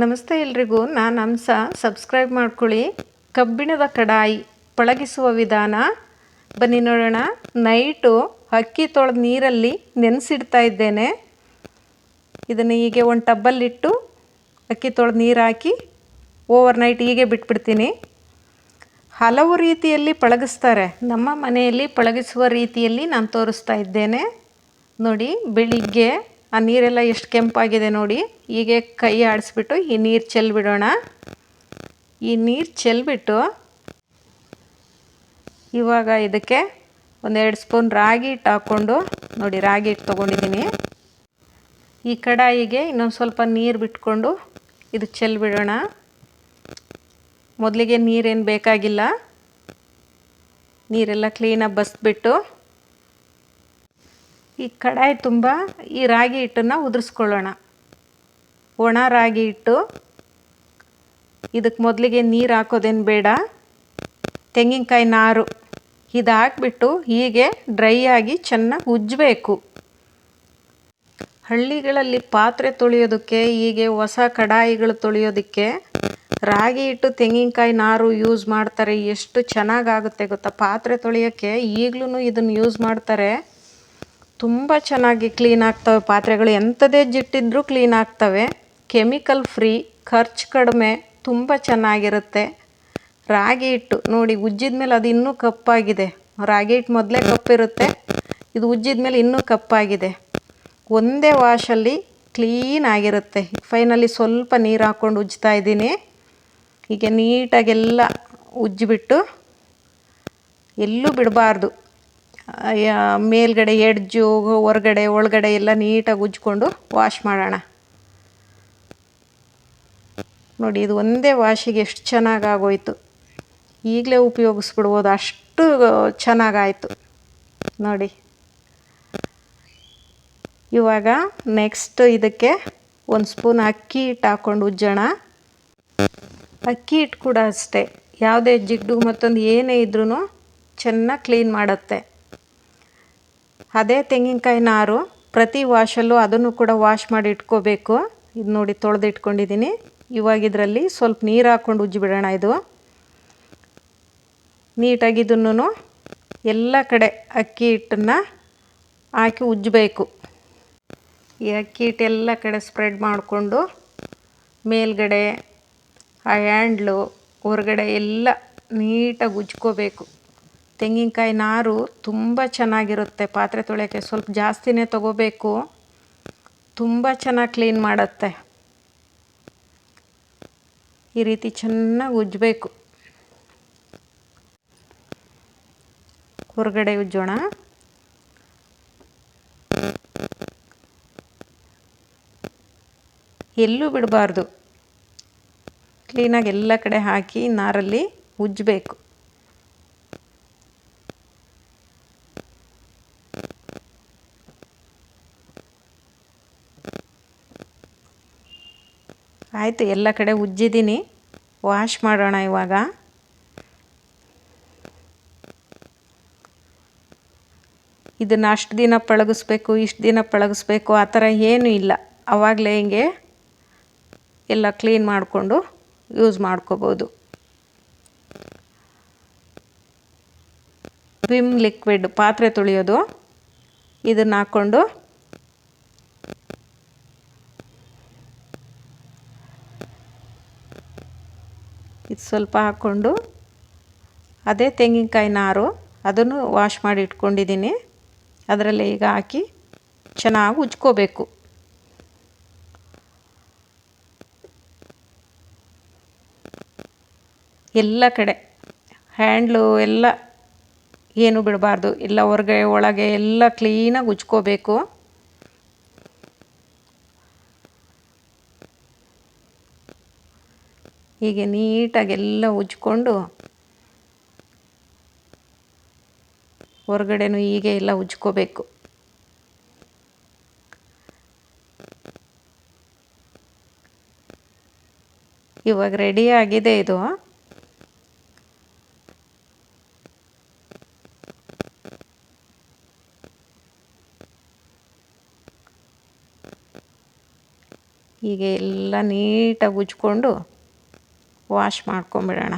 ನಮಸ್ತೆ ಎಲ್ರಿಗೂ. ನಾನು ಅಂಸ ಸಬ್ಸ್ಕ್ರೈಬ್ ಮಾಡ್ಕೊಳ್ಳಿ. ಕಬ್ಬಿಣದ ಕಡಾಯಿ ಪಳಗಿಸುವ ವಿಧಾನ. ಬನ್ನಿ ನೋಡೋಣ. ನೈಟು ಅಕ್ಕಿ ತೊಳೆದ ನೀರಲ್ಲಿ ನೆನೆಸಿಡ್ತಾ ಇದ್ದೇನೆ. ಇದನ್ನು ಹೀಗೆ ಒಂದು ಟಬ್ಬಲ್ಲಿಟ್ಟು ಅಕ್ಕಿ ತೊಳೆದು ನೀರು ಹಾಕಿ ಓವರ್ ನೈಟ್ ಹೀಗೆ ಬಿಟ್ಬಿಡ್ತೀನಿ. ಹಲವು ರೀತಿಯಲ್ಲಿ ಪಳಗಿಸ್ತಾರೆ. ನಮ್ಮ ಮನೆಯಲ್ಲಿ ಪಳಗಿಸುವ ರೀತಿಯಲ್ಲಿ ನಾನು ತೋರಿಸ್ತಾ ಇದ್ದೇನೆ. ನೋಡಿ, ಬೆಳಿಗ್ಗೆ ಆ ನೀರೆಲ್ಲ ಎಷ್ಟು ಕೆಂಪಾಗಿದೆ ನೋಡಿ. ಹೀಗೆ ಕೈ ಆಡಿಸ್ಬಿಟ್ಟು ಈ ನೀರು ಚೆಲ್ಬಿಡೋಣ. ಈ ನೀರು ಚೆಲ್ಬಿಟ್ಟು ಇವಾಗ ಇದಕ್ಕೆ ಒಂದೆರಡು ಸ್ಪೂನ್ ರಾಗಿ ಹಿಟ್ಟು ಹಾಕ್ಕೊಂಡು ನೋಡಿ, ರಾಗಿ ಹಿಟ್ಟು ತೊಗೊಂಡಿದ್ದೀನಿ. ಈ ಕಡಾಯಿಗೆ ಇನ್ನೊಂದು ಸ್ವಲ್ಪ ನೀರು ಬಿಟ್ಕೊಂಡು ಇದು ಚೆಲ್ಬಿಡೋಣ. ಮೊದಲಿಗೆ ನೀರೇನು ಬೇಕಾಗಿಲ್ಲ. ನೀರೆಲ್ಲ ಕ್ಲೀನಾಗಿ ಬಸ್ಬಿಟ್ಟು ಈ ಕಡಾಯಿ ತುಂಬ ಈ ರಾಗಿ ಹಿಟ್ಟನ್ನು ಉದುರಿಸ್ಕೊಳ್ಳೋಣ. ಒಣ ರಾಗಿ ಹಿಟ್ಟು. ಇದಕ್ಕೆ ಮೊದಲಿಗೆ ನೀರು ಹಾಕೋದೇನು ಬೇಡ. ತೆಂಗಿನಕಾಯಿ ನಾರು. ಇದು ಹಾಕ್ಬಿಟ್ಟು ಹೀಗೆ ಡ್ರೈ ಆಗಿ ಚೆನ್ನಾಗಿ ಉಜ್ಜಬೇಕು. ಹಳ್ಳಿಗಳಲ್ಲಿ ಪಾತ್ರೆ ತೊಳೆಯೋದಕ್ಕೆ, ಹೀಗೆ ಹೊಸ ಕಡಾಯಿಗಳು ತೊಳೆಯೋದಕ್ಕೆ ರಾಗಿ ಹಿಟ್ಟು, ತೆಂಗಿನಕಾಯಿ ನಾರು ಯೂಸ್ ಮಾಡ್ತಾರೆ. ಎಷ್ಟು ಚೆನ್ನಾಗಾಗುತ್ತೆ ಗೊತ್ತಾ? ಪಾತ್ರೆ ತೊಳೆಯೋಕ್ಕೆ ಈಗಲೂ ಇದನ್ನು ಯೂಸ್ ಮಾಡ್ತಾರೆ. ತುಂಬ ಚೆನ್ನಾಗಿ ಕ್ಲೀನ್ ಆಗ್ತವೆ ಪಾತ್ರೆಗಳು. ಎಂಥದೇ ಜಿಟ್ಟಿದ್ರೂ ಕ್ಲೀನ್ ಆಗ್ತವೆ. ಕೆಮಿಕಲ್ ಫ್ರೀ ಖರ್ಚು ಕಡಿಮೆ, ತುಂಬ ಚೆನ್ನಾಗಿರುತ್ತೆ. ರಾಗಿ ಹಿಟ್ಟು, ನೋಡಿ, ಉಜ್ಜಿದ ಮೇಲೆ ಅದು ಇನ್ನೂ ಕಪ್ಪಾಗಿದೆ. ರಾಗಿ ಹಿಟ್ಟು ಮೊದಲೇ ಕಪ್ಪಿರುತ್ತೆ. ಇದು ಉಜ್ಜಿದ ಮೇಲೆ ಇನ್ನೂ ಕಪ್ಪಾಗಿದೆ. ಒಂದೇ ವಾಶಲ್ಲಿ ಕ್ಲೀನ್ ಆಗಿರುತ್ತೆ. ಫೈನಲಿ ಸ್ವಲ್ಪ ನೀರು ಹಾಕ್ಕೊಂಡು ಉಜ್ತಾ ಇದ್ದೀನಿ. ಹೀಗೆ ನೀಟಾಗೆಲ್ಲ ಉಜ್ಜಿಬಿಟ್ಟು ಎಲ್ಲೂ ಬಿಡಬಾರ್ದು. ಮೇಲ್ಗಡೆ ಎಡ್ಜು, ಹೊರಗಡೆ, ಒಳಗಡೆ ಎಲ್ಲ ನೀಟಾಗಿ ಉಜ್ಜಿಕೊಂಡು ವಾಶ್ ಮಾಡೋಣ. ನೋಡಿ, ಇದು ಒಂದೇ ವಾಶಿಗೆ ಎಷ್ಟು ಚೆನ್ನಾಗಾಗೋಯ್ತು ಈಗಲೇ ಉಪಯೋಗಿಸ್ಬಿಡ್ಬೋದು, ಅಷ್ಟು ಚೆನ್ನಾಗಾಯಿತು ನೋಡಿ. ಇವಾಗ ನೆಕ್ಸ್ಟ್ ಇದಕ್ಕೆ ಒಂದು ಸ್ಪೂನ್ ಅಕ್ಕಿ ಹಿಟ್ಟು ಹಾಕ್ಕೊಂಡು ಉಜ್ಜೋಣ. ಅಕ್ಕಿ ಹಿಟ್ಟು ಕೂಡ ಅಷ್ಟೇ. ಯಾವುದೇ ಜಿಡ್ಡು ಮತ್ತೊಂದು ಏನೇ ಇದ್ರೂ ಚೆನ್ನಾಗಿ ಕ್ಲೀನ್ ಮಾಡುತ್ತೆ. ಅದೇ ತೆಂಗಿನಕಾಯಿ ನಾರು, ಪ್ರತಿ ವಾಶಲ್ಲೂ ಅದನ್ನು ಕೂಡ ವಾಶ್ ಮಾಡಿ ಇಟ್ಕೋಬೇಕು. ಇದು ನೋಡಿ ತೊಳೆದು ಇಟ್ಕೊಂಡಿದ್ದೀನಿ ಇವಾಗ ಇದರಲ್ಲಿ ಸ್ವಲ್ಪ ನೀರು ಹಾಕ್ಕೊಂಡು ಉಜ್ಜಿಬಿಡೋಣ ಇದು. ನೀಟಾಗಿ ಇದನ್ನು ಎಲ್ಲ ಕಡೆ ಅಕ್ಕಿ ಹಿಟ್ಟನ್ನು ಹಾಕಿ ಉಜ್ಜಬೇಕು. ಈ ಅಕ್ಕಿ ಹಿಟ್ಟು ಎಲ್ಲ ಕಡೆ ಸ್ಪ್ರೆಡ್ ಮಾಡಿಕೊಂಡು ಮೇಲ್ಗಡೆ ಆ ಹ್ಯಾಂಡ್ಲು, ಹೊರಗಡೆ ಎಲ್ಲ ನೀಟಾಗಿ ಉಜ್ಕೋಬೇಕು. ತೆಂಗಿನಕಾಯಿ ನಾರು ತುಂಬ ಚೆನ್ನಾಗಿರುತ್ತೆ. ಪಾತ್ರೆ ತೊಳೆಯೋಕ್ಕೆ ಸ್ವಲ್ಪ ಜಾಸ್ತಿನೇ ತಗೋಬೇಕು. ತುಂಬ ಚೆನ್ನಾಗಿ ಕ್ಲೀನ್ ಮಾಡುತ್ತೆ. ಈ ರೀತಿ ಚೆನ್ನಾಗಿ ಉಜ್ಜಬೇಕು. ಹೊರಗಡೆ ಉಜ್ಜೋಣ. ಎಲ್ಲೂ ಬಿಡಬಾರ್ದು. ಕ್ಲೀನಾಗಿ ಎಲ್ಲ ಕಡೆ ಹಾಕಿ ನಾರಲ್ಲಿ ಉಜ್ಜಬೇಕು. ಆಯಿತು, ಎಲ್ಲ ಕಡೆ ಉಜ್ಜಿದ್ದೀನಿ ವಾಶ್ ಮಾಡೋಣ ಇವಾಗ. ಇದನ್ನು ಅಷ್ಟು ದಿನ ಪಳಗಿಸ್ಬೇಕು, ಇಷ್ಟು ದಿನ ಪಳಗಿಸ್ಬೇಕು, ಆ ಥರ ಏನೂ ಇಲ್ಲ. ಆವಾಗಲೇ ಹಿಂಗೆ ಎಲ್ಲ ಕ್ಲೀನ್ ಮಾಡಿಕೊಂಡು ಯೂಸ್ ಮಾಡ್ಕೋಬೋದು. ವಿಮ್ ಲಿಕ್ವಿಡ್ ಪಾತ್ರೆ ತೊಳೆಯೋದು. ಇದನ್ನು ಹಾಕ್ಕೊಂಡು ಇದು ಸ್ವಲ್ಪ ಹಾಕ್ಕೊಂಡು ಅದೇ ತೆಂಗಿನಕಾಯಿ ನಾರು ಅದನ್ನು ವಾಶ್ ಮಾಡಿ ಇಟ್ಕೊಂಡಿದ್ದೀನಿ. ಅದರಲ್ಲಿ ಈಗ ಹಾಕಿ ಚೆನ್ನಾಗಿ ಉಜ್ಕೋಬೇಕು. ಎಲ್ಲ ಕಡೆ ಹ್ಯಾಂಡ್ಲು ಎಲ್ಲ ಏನು ಬಿಡಬಾರ್ದು. ಎಲ್ಲ ಹೊರಗೆ, ಒಳಗೆ ಎಲ್ಲ ಕ್ಲೀನಾಗಿ ಉಜ್ಕೋಬೇಕು. ಹೀಗೆ ನೀಟಾಗಿ ಎಲ್ಲ ಉಜ್ಕೊಂಡು ಹೊರಗಡೆನೂ ಹೀಗೆ ಎಲ್ಲ ಉಜ್ಕೋಬೇಕು. ಇವಾಗ ರೆಡಿ ಆಗಿದೆ ಇದು. ಹೀಗೆ ಎಲ್ಲ ನೀಟಾಗಿ ಉಜ್ಕೊಂಡು ವಾಶ್ ಮಾಡ್ಕೊಂಬಿಡೋಣ.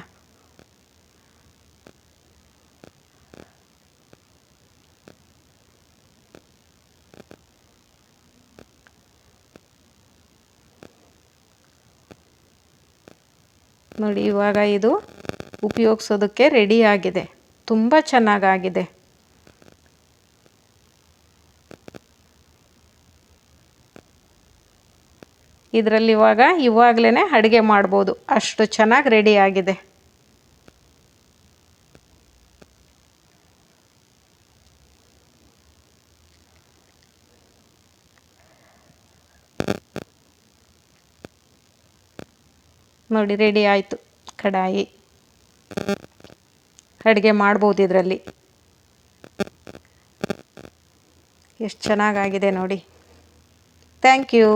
ನೋಡಿ ಇವಾಗ ಇದು ಉಪಯೋಗಿಸೋದಕ್ಕೆ ರೆಡಿಯಾಗಿದೆ ತುಂಬ ಚೆನ್ನಾಗಾಗಿದೆ. ಇದರಲ್ಲಿ ಇವಾಗ ಇವಾಗಲೇ ಅಡುಗೆ ಮಾಡ್ಬೋದು. ಅಷ್ಟು ಚೆನ್ನಾಗಿ ರೆಡಿಯಾಗಿದೆ ನೋಡಿ ರೆಡಿ ಆಯಿತು. ಕಡಾಯಿ. ಅಡುಗೆ ಮಾಡ್ಬೋದು ಇದರಲ್ಲಿ. ಎಷ್ಟು ಚೆನ್ನಾಗಾಗಿದೆ ನೋಡಿ. Thank you